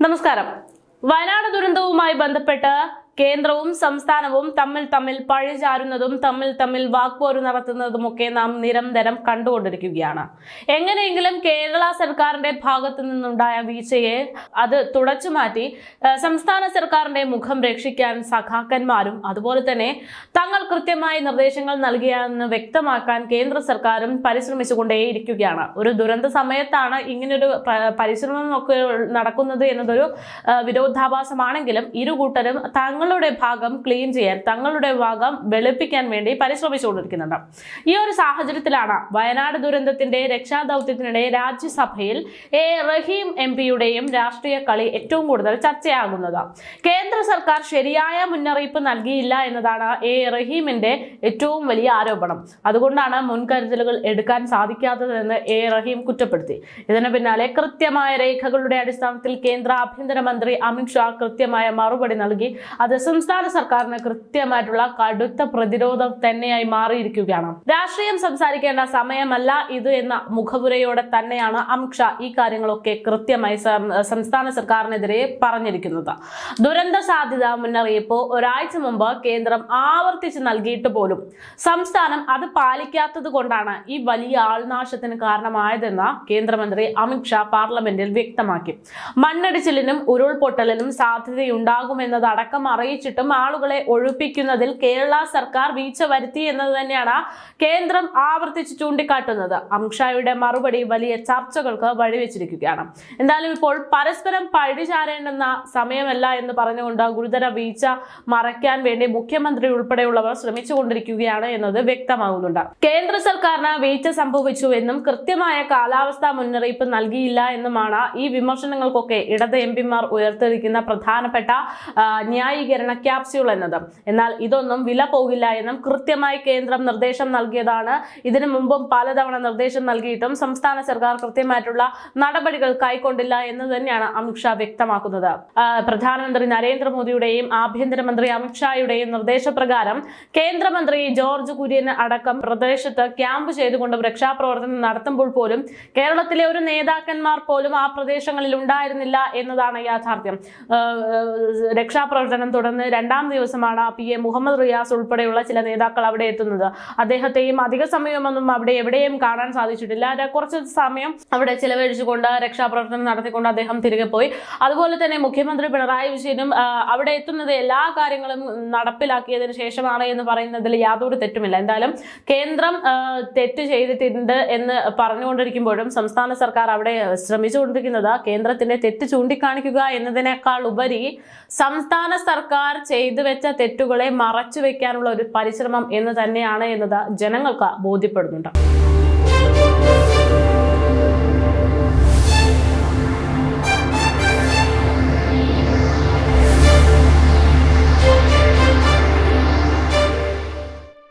നമസ്കാരം. വയനാട് ദുരന്തവുമായി ബന്ധപ്പെട്ട് കേന്ദ്രവും സംസ്ഥാനവും തമ്മിൽ തമ്മിൽ പഴിചാരുന്നതും തമ്മിൽ തമ്മിൽ വാക്പോര് നടത്തുന്നതുമൊക്കെ നാം നിരന്തരം കണ്ടുകൊണ്ടിരിക്കുകയാണ്. എങ്ങനെയെങ്കിലും കേരള സർക്കാരിന്റെ ഭാഗത്തു നിന്നുണ്ടായ വീഴ്ചയെ അത് തുടച്ചു മാറ്റി സംസ്ഥാന സർക്കാരിന്റെ മുഖം രക്ഷിക്കാൻ സഖാക്കന്മാരും അതുപോലെ തന്നെ തങ്ങൾ കൃത്യമായ നിർദ്ദേശങ്ങൾ നൽകിയെന്ന് വ്യക്തമാക്കാൻ കേന്ദ്ര സർക്കാരും പരിശ്രമിച്ചുകൊണ്ടേയിരിക്കുകയാണ്. ഒരു ദുരന്ത സമയത്താണ് ഇങ്ങനൊരു പരിശ്രമം ഒക്കെ നടക്കുന്നത് എന്നതൊരു വിരോധാഭാസമാണെങ്കിലും ഇരു കൂട്ടരും തങ്ങളുടെ ഭാഗം ക്ലീൻ ചെയ്യാൻ തങ്ങളുടെ ഭാഗം വെളുപ്പിക്കാൻ വേണ്ടി പരിശ്രമിച്ചുകൊണ്ടിരിക്കുന്നുണ്ട്. ഈ ഒരു സാഹചര്യത്തിലാണ് വയനാട് ദുരന്തത്തിന്റെ രക്ഷാദൗത്യത്തിനിടെ രാജ്യസഭയിൽ എ. റഹീം എം പിയുടെയും രാഷ്ട്രീയ കളി ഏറ്റവും കൂടുതൽ ചർച്ചയാകുന്നത്. കേന്ദ്ര സർക്കാർ ശരിയായ മുന്നറിയിപ്പ് നൽകിയില്ല എന്നതാണ് എ. റഹീമിന്റെ ഏറ്റവും വലിയ ആരോപണം. അതുകൊണ്ടാണ് മുൻകരുതലുകൾ എടുക്കാൻ സാധിക്കാത്തതെന്ന് എ. റഹീം കുറ്റപ്പെടുത്തി. ഇതിന് പിന്നാലെ കൃത്യമായ രേഖകളുടെ അടിസ്ഥാനത്തിൽ കേന്ദ്ര ആഭ്യന്തരമന്ത്രി അമിത്ഷാ കൃത്യമായ മറുപടി നൽകി. അത് സംസ്ഥാന സർക്കാരിന് കൃത്യമായിട്ടുള്ള കടുത്ത പ്രതിരോധം തന്നെയായി മാറിയിരിക്കുകയാണ്. രാഷ്ട്രീയം സംസാരിക്കേണ്ട സമയമല്ല ഇത് എന്ന മുഖപുരയോടെ തന്നെയാണ് അമിത്ഷാ ഈ കാര്യങ്ങളൊക്കെ കൃത്യമായി സംസ്ഥാന സർക്കാരിനെതിരെ പറഞ്ഞിരിക്കുന്നത്. ദുരന്ത സാധ്യത മുന്നറിയിപ്പ് ഒരാഴ്ച മുമ്പ് കേന്ദ്രം ആവർത്തിച്ച് നൽകിയിട്ട് പോലും സംസ്ഥാനം അത് പാലിക്കാത്തത് കൊണ്ടാണ് ഈ വലിയ ആൾനാശത്തിന് കാരണമായതെന്ന് കേന്ദ്രമന്ത്രി അമിത്ഷാ പാർലമെന്റിൽ വ്യക്തമാക്കി. മണ്ണിടിച്ചിലിനും ഉരുൾപൊട്ടലിനും സാധ്യതയുണ്ടാകുമെന്നതടക്കം അറിയിച്ചിട്ടും ആളുകളെ ഒഴിപ്പിക്കുന്നതിൽ കേരള സർക്കാർ വീഴ്ച വരുത്തി എന്നത് തന്നെയാണ് കേന്ദ്രം ആവർത്തിച്ച് ചൂണ്ടിക്കാട്ടുന്നത്. അംഷായുടെ മറുപടി വലിയ ചർച്ചകൾക്ക് വഴിവെച്ചിരിക്കുകയാണ്. എന്തായാലും ഇപ്പോൾ പരസ്പരം പഴിചാരേണ്ടുന്ന സമയമല്ല എന്ന് പറഞ്ഞുകൊണ്ട് ഗുരുതര വീഴ്ച മറയ്ക്കാൻ വേണ്ടി മുഖ്യമന്ത്രി ഉൾപ്പെടെയുള്ളവർ ശ്രമിച്ചുകൊണ്ടിരിക്കുകയാണ് എന്നത് വ്യക്തമാകുന്നുണ്ട്. കേന്ദ്ര സർക്കാരിന് വീഴ്ച സംഭവിച്ചു എന്നും കൃത്യമായ കാലാവസ്ഥാ മുന്നറിയിപ്പ് നൽകിയില്ല എന്നുമാണ് ഈ വിമർശനങ്ങൾക്കൊക്കെ ഇടത് എം പിമാർ ഉയർത്തിരിക്കുന്ന പ്രധാനപ്പെട്ട ആ, ന്യായീകരണ ക്യാപ്സ്യൂൾ എന്നത്. എന്നാൽ ഇതൊന്നും വില പോകില്ല എന്നും കൃത്യമായി കേന്ദ്രം നിർദ്ദേശം നൽകിയതാണ്. ഇതിനു മുമ്പും പലതവണ നിർദ്ദേശം നൽകിയിട്ടും സംസ്ഥാന സർക്കാർ കൃത്യമായിട്ടുള്ള നടപടികൾ കൈക്കൊണ്ടില്ല എന്ന് തന്നെയാണ് അമിത്ഷാ വ്യക്തമാക്കുന്നത്. പ്രധാനമന്ത്രി നരേന്ദ്രമോദിയുടെയും ആഭ്യന്തരമന്ത്രി അമിത്ഷായുടെയും നിർദ്ദേശപ്രകാരം കേന്ദ്രമന്ത്രി ജോർജ് കുര്യൻ അടക്കം പ്രദേശത്ത് ക്യാമ്പ് ചെയ്തുകൊണ്ടും രക്ഷാപ്രവർത്തനം നടത്തുമ്പോൾ പോലും കേരളത്തിലെ ഒരു നേതാക്കന്മാർ പോലും ആ പ്രദേശങ്ങളിൽ ഉണ്ടായിരുന്നില്ല എന്നതാണ് യാഥാർത്ഥ്യം. രക്ഷാപ്രവർത്തനം തുടർന്ന് രണ്ടാം ദിവസമാണ് പി എ മുഹമ്മദ് റിയാസ് ഉൾപ്പെടെയുള്ള ചില നേതാക്കൾ അവിടെ എത്തുന്നത്. അദ്ദേഹത്തെയും അധിക സമയമൊന്നും അവിടെ എവിടെയും കാണാൻ സാധിച്ചിട്ടില്ല. കുറച്ച് സമയം അവിടെ ചിലവഴിച്ചുകൊണ്ട് രക്ഷാപ്രവർത്തനം നടത്തിക്കൊണ്ട് അദ്ദേഹം തിരികെ പോയി. അതുപോലെ തന്നെ മുഖ്യമന്ത്രി പിണറായി വിജയനും അവിടെ എത്തുന്നത് എല്ലാ കാര്യങ്ങളും നടപ്പിലാക്കിയതിനു ശേഷമാണ് എന്ന് പറയുന്നതിൽ യാതൊരു തെറ്റുമില്ല. എന്തായാലും കേന്ദ്രം തെറ്റ് ചെയ്തിട്ടുണ്ട് എന്ന് പറഞ്ഞുകൊണ്ടിരിക്കുമ്പോഴും സംസ്ഥാന സർക്കാർ അവിടെ ശ്രമിച്ചുകൊണ്ടിരിക്കുന്നത് കേന്ദ്രത്തിന്റെ തെറ്റ് ചൂണ്ടിക്കാണിക്കുക എന്നതിനേക്കാൾ ഉപരി സംസ്ഥാന സർക്കാർ ചെയ്തു വെച്ച തെറ്റുകളെ മറച്ചു വെക്കാനുള്ള ഒരു പരിശ്രമം എന്ന് തന്നെയാണ് എന്നത് ജനങ്ങൾക്ക് ബോധ്യപ്പെടുന്നുണ്ട്.